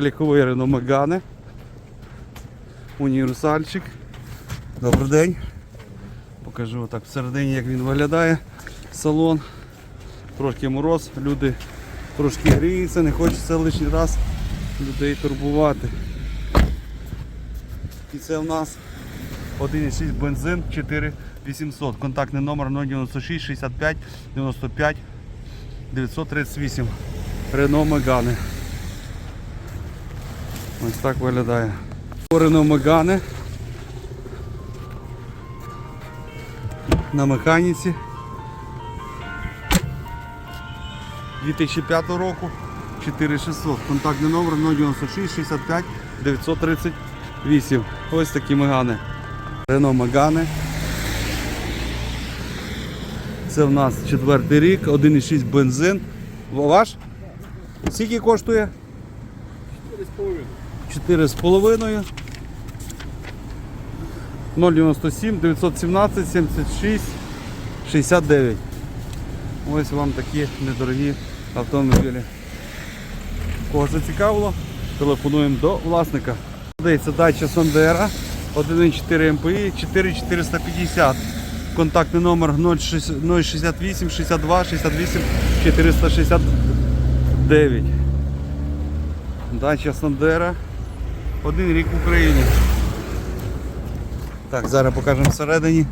Ліковий Рено Мегане. Універсальчик. Добрий день. Покажу отак всередині, як він виглядає. Салон. Трошки мороз, люди трошки гріються, не хочеться лишній раз людей турбувати. І це в нас 1,6 бензин 4800. Контактний номер 096 65 95 938. Рено Мегане. Ось так виглядає. Рено Мегане. На механіці. 2005 року 4600. Контактний номер 096 65 938. Ось такі мегани. Рено Мегане. Це в нас четвертий рік, 1,6 бензин. Ваш? Скільки коштує? 4,5. 097 917 76 69. Ось вам такі недорогі автомобілі. Кого зацікавило, телефонуємо до власника. Подається дача Сандера 1.4 МПІ 4450. Контактний номер 068 62 68 469. Дача Сандера. Один рік в Україні. Так, зараз покажемо всередині.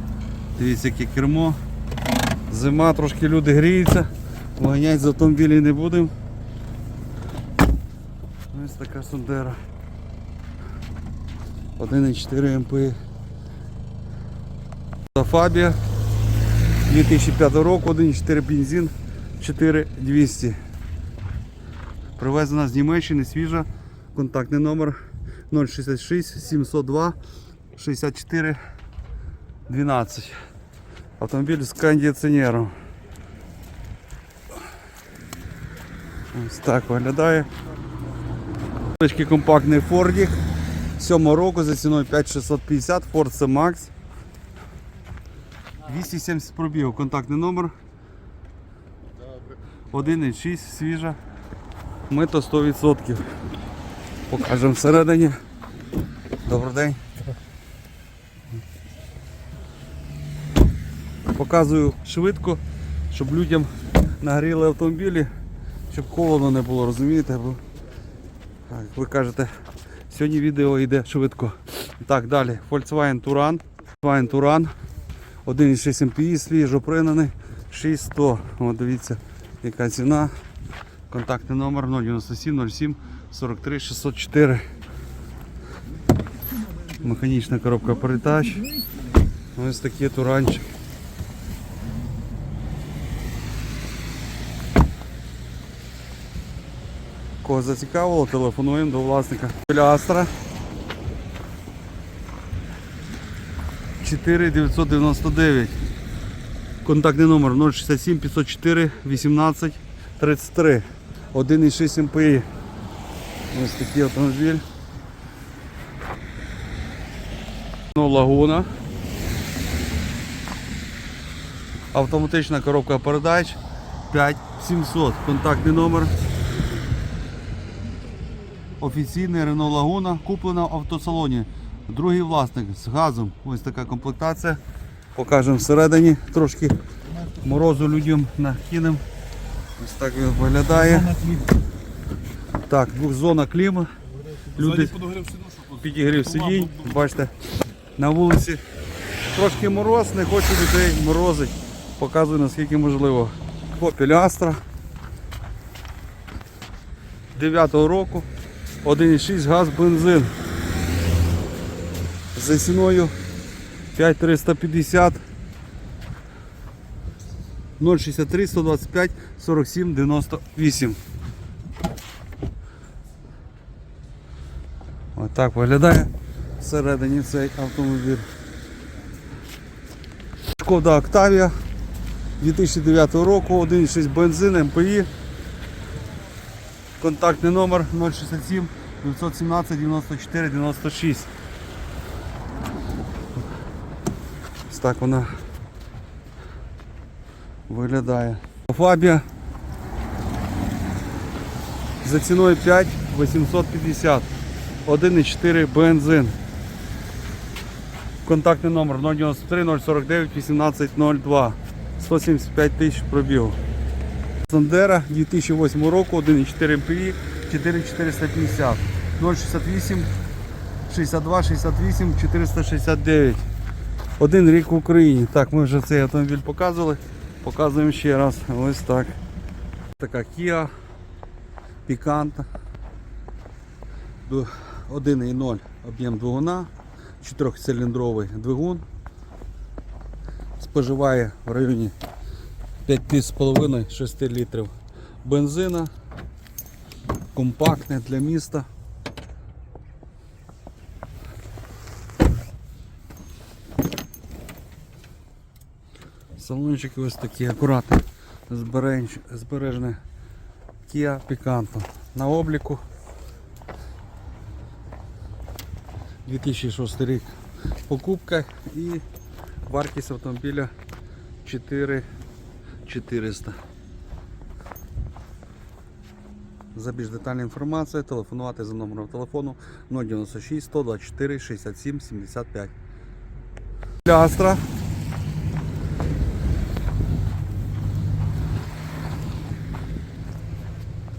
Дивіться, яке кермо. Зима, трошки люди гріються, виганяти з автомобілів не будемо. Ось така Сандера. 1,4 МП. Фабія 2005 року, 1,4 бензин, 4200. Привезена з Німеччини, свіжа. Контактний номер 066 702 64 12. Автомобіль з кондиціонером. Ось так виглядає. Невеличкий компактний Фордік. 7 року за ціною 5650 Ford C-Max. 270 пробігів. Контактний номер. 1,6 свіжа. Мито 100%. Покажемо всередині. Добрий день. Показую швидко, щоб людям нагріли автомобілі, щоб холодно не було, розумієте? Бо, так, ви кажете, сьогодні відео йде швидко. Так, далі. Volkswagen Touran. Volkswagen Touran. 1,6 MPI, свіжо пригнаний, 6100. От дивіться, яка ціна. Контактний номер 097 07 43 604. Механічна коробка передач. Ось такий туранчик. Кого зацікавило, телефонуємо до власника. Астра 4999. Контактний номер 067 504 18 33. 1,6 МПІ. Ось такий автомобіль. Ну, Лагуна. Автоматична коробка передач 5700. Контактний номер. Офіційний Renault Laguna, куплена в автосалоні. Другий власник з газом. Ось така комплектація. Покажемо всередині трошки морозу людям накинемо. Ось так він виглядає. Так, двохзона кліма. Люди підігрів сидінь. Бачите, на вулиці трошки мороз, не хочу людей морозить. Показую наскільки можливо. Попіль Астра 9-го року. 1,6 газ бензин. За ціною 5350 063 125 47 98. Так виглядає всередині цей автомобіль. Шкода Октавія 2009 року, 1,6 бензин, МПІ. Контактний номер 067 917 94 96. Ось так вона виглядає. Фабія за ціною 5 850. 1,4 бензин. Контактний номер 093 049 1802. 175 тисяч пробігу. Сандера 2008 року, 1,4 МПІ, 4450. 068 62 68 469. Один рік в Україні. Так, ми вже цей автомобіль показували. Показуємо ще раз. Ось так. Така Kia Picanto. Ду- 1,0 об'єм двигуна, 4-циліндровий двигун. Споживає в районі 5,5-6 літрів бензина. Компактне для міста. Салончики ось такі акуратні, збереж- збережне Kia Picanto. На обліку 2006 рік покупка і вартість автомобіля 4400. За більш детальну інформацію телефонувати за номером телефону 096 124 67 75. Астра. –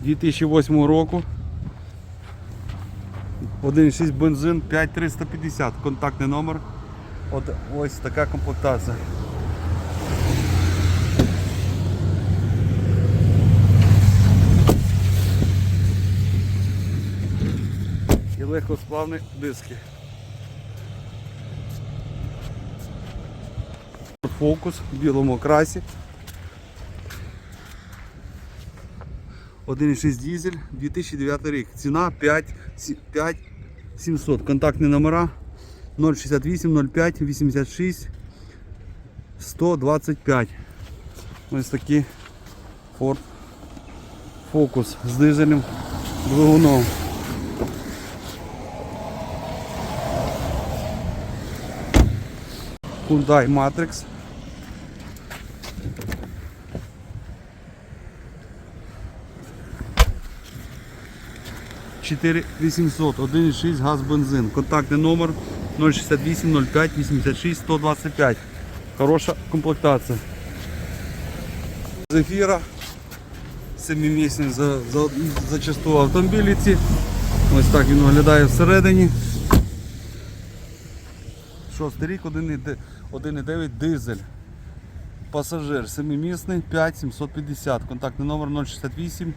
2008 року. 1,6 бензин 5350. Контактний номер. От ось така комплектація. І легкосплавні диски. Фокус в білому красі. 1,6 дизель, 2009 рік. Ціна 5, 5 700. Контактні номера 068 05 86 125. Ось такий Ford Focus з дизелем двигуном. Hyundai Matrix. Чотири 800, 1,6 газ бензин. Контактний номер 068 05 86 125. Хороша комплектація. Зефіра. Семимісний за, за, зачасту автомобілі ці. Ось так він виглядає всередині. Шостий рік, 1,9 1,9 дизель. Пасажир семимісний 5750. Контактний номер 068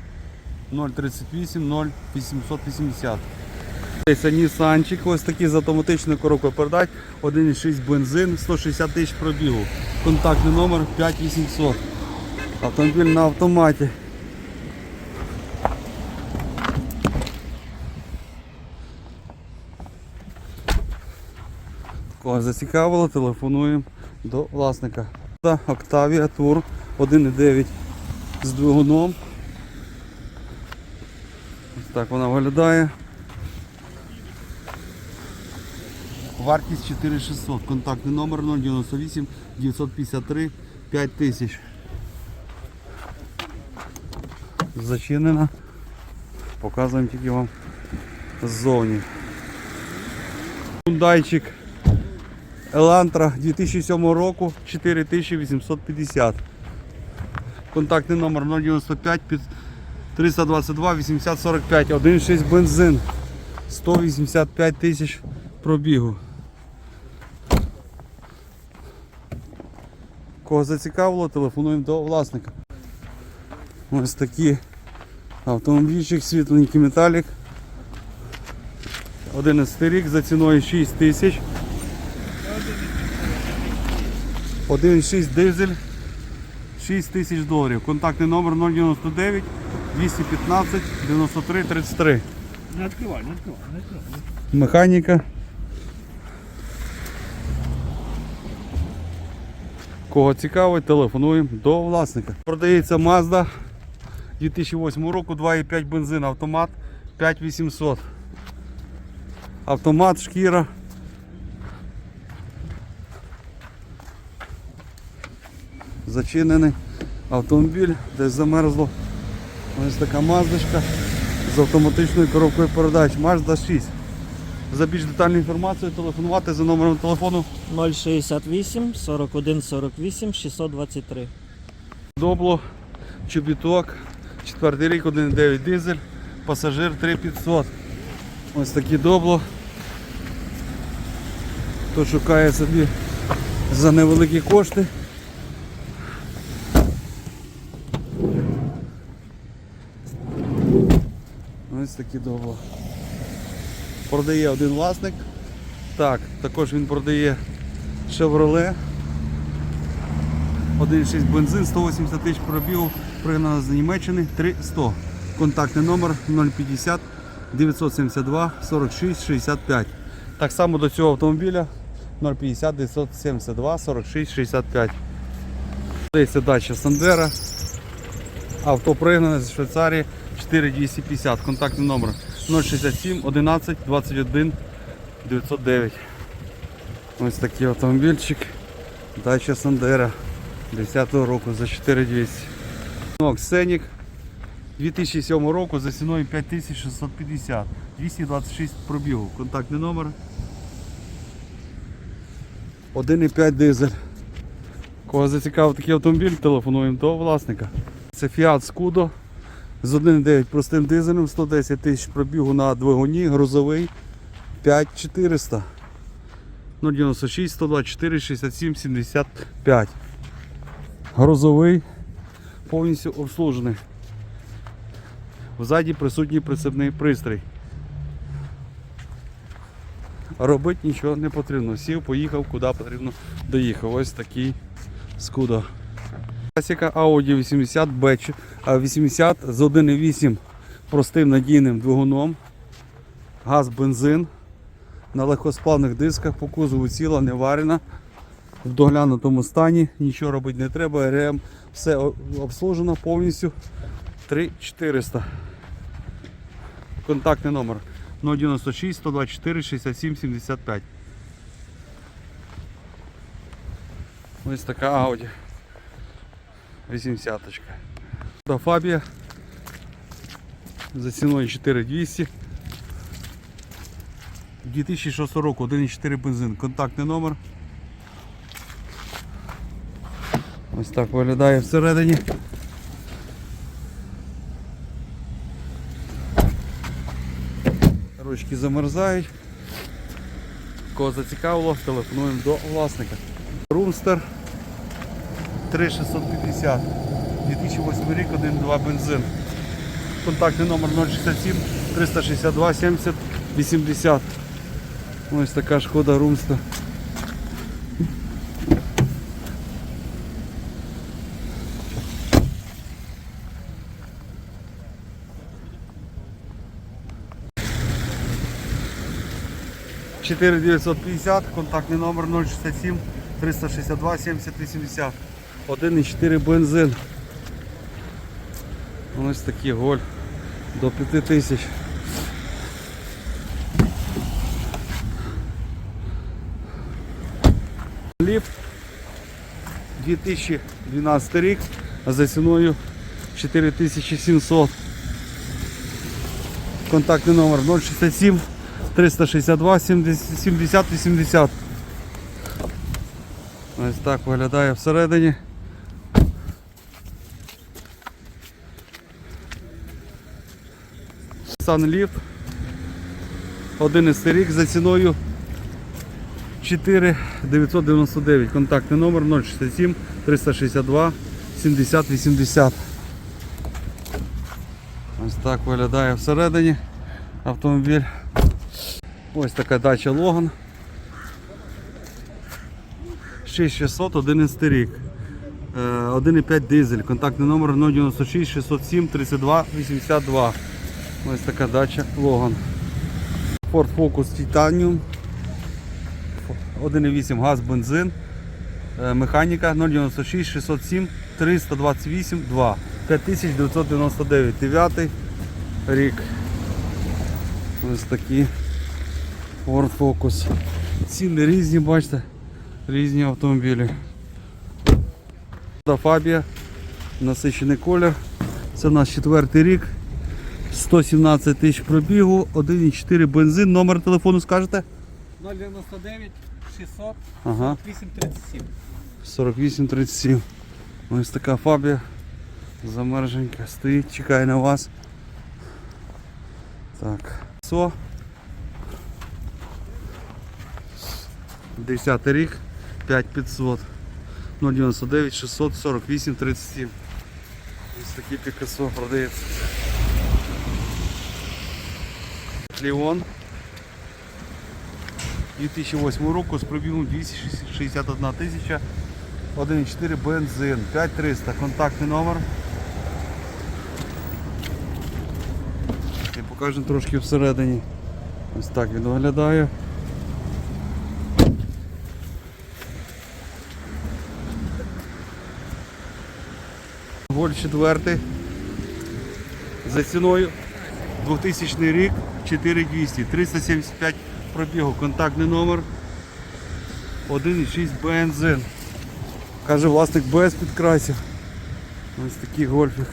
038 0880. Це Нісанчик, ось такий з автоматичною коробкою передач, 1,6 бензин, 160 тисяч пробігу. Контактний номер 5800. Автомобіль на автоматі. Кого зацікавило, телефонуємо до власника. Та Octavia Tour 1,9 з двигуном. Так вона виглядає. Вартість 4600. Контактний номер 098 953 5000. Зачинена. Показуємо тільки вам ззовні. Хундайчик Елантра 2007 року 4850. Контактний номер 095 під 322 80 45 1,6 бензин 185 тисяч пробігу. Кого зацікавило, телефонуємо до власника. Ось такий автомобільчик, світленький металік. 11 рік за ціною 6 тисяч. 1,6 дизель 6 тисяч доларів. Контактний номер 099 215 93 33. Не открывай, не открывай, не открывай. Механіка. Кого цікавить, телефонуємо до власника. Продається Mazda 2008 року 2,5 бензин, автомат 5800. Автомат, шкіра. Зачинений автомобіль, десь замерзло. Ось така маздочка з автоматичною коробкою передач Mazda 6. За більш детальну інформацію телефонувати за номером телефону 068 41 48 623. Добло, чобіток, четвертий рік, 1,9 дизель, пасажир 3500. Ось такі добло. Хто шукає собі за невеликі кошти. Ось такі добло. Продає один власник. Так, також він продає Chevrolet 1,6 бензин, 180 тисяч пробігу, пригнано з Німеччини 300. Контактний номер 050 972 46 65. Так само до цього автомобіля 050 972 46 65. Це дача Сандера. Авто пригнане з Швейцарії 4250. Контактний номер 067 11 21 909. Ось такий автомобільчик. Дача Сандера 10 року за 4200. Ну, Ксенік 2007 року за ціною 5650. 226 пробігу. Контактний номер. 1,5 дизель. Кого зацікавив такий автомобіль, телефонуємо до власника. Це Fiat Scudo з 1,9 простим дизелем, 110 тисяч пробігу на двигуні, грузовий 5400. 096 124 67 75. Грузовий, повністю обслужений. Взаді присутній прицепний пристрій. Робити нічого не потрібно. Сів, поїхав, куди потрібно доїхав. Ось такий скудо. Класика Audi 80 B 80 з 1,8 простим надійним двигуном. Газ, бензин. На легкосплавних дисках по кузову ціла, не варена. В доглянутому стані, нічого робити не треба, РМ, все обслужено повністю 3400. Контактний номер 096 124 67 75. Ось така Audi 80. До Фабія за ціною 4200. 2006 року 1,4 бензин. Контактний номер. Ось так виглядає всередині. Ручки замерзають. Кого зацікавило, телефонуємо до власника. Румстер 3650. 2008 рік, 1,2 бензин. Контактний номер 067 362 70 80. Ось така шкода Румстер. Чотири 950, контактний номер 067 362 70 80. 1,4 бензин. Ось такий голь до 5000. Ліфт 2012 рік, за ціною 4700. Контактний номер 067 362 70 70 80. Ось так виглядає всередині. Санліфт. Один із рік за ціною 4 999. Контактний номер 067 362 70 80. Ось так виглядає всередині автомобіль. Ось така дача Логан. 6600, 11 рік. Е, 1,5 дизель. Контактний номер 096 607 32 82. Ось така дача Логан. Ford Focus Titanium. 1,8 газ, бензин. Е, Механіка 096 607 328 2. 5999. 9 рік. Ось такі Ford Focus. Ціни різні, бачите, різні автомобілі. Фабія, насичений колір. Це у нас четвертий рік. 117 тисяч пробігу, 1,4 бензин. Номер телефону скажете? 099 600 Ага. 837. 4837. Ось така фабія. Замерженька. Стоїть, чекає на вас. Так. Со. 10 рік. 5500. 099 648 37. Ось такі Пікасо продається. Леон. 2008 року з пробігом 261 тисяча. 1,4 бензин, 5300, контактний номер. І покажемо трошки всередині. Ось так він виглядає. Голь 4 за ціною 2000 рік 4200, 375 пробігу, контактний номер 1,6 бензин. Каже власник без підкрасів. Ось такий гольфік.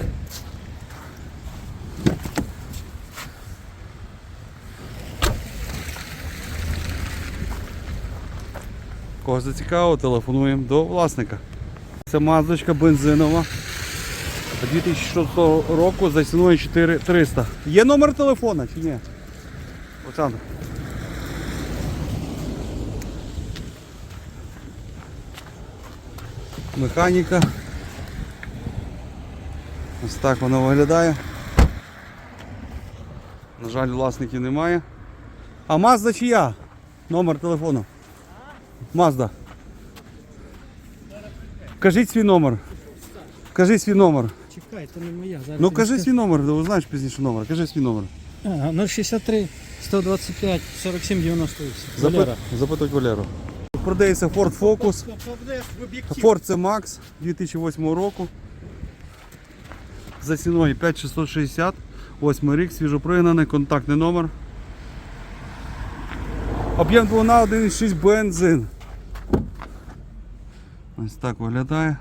Кого зацікавило, телефонуємо до власника. Це маздочка бензинова. 2006 року за ціною 4300. Є номер телефона чи ні? Олександр. Механіка. Ось так вона виглядає. На жаль, власників немає. А Мазда чия? Номер телефону. Мазда. Кажіть свій номер. Кажи свій номер. Чекай, це не моя. Зараз Ну кажи свій номер, ти знаєш пізніше номер. Кажи свій номер. Ага, 063 125 47 98. Запит... Запитують Валеру. Продається Ford Focus. Ford C Max 2008 року. За ціною 5660. 8 рік, свіжопригнаний, контактний номер. Об'єм двигуна 1,6 бензин. Ось так виглядає.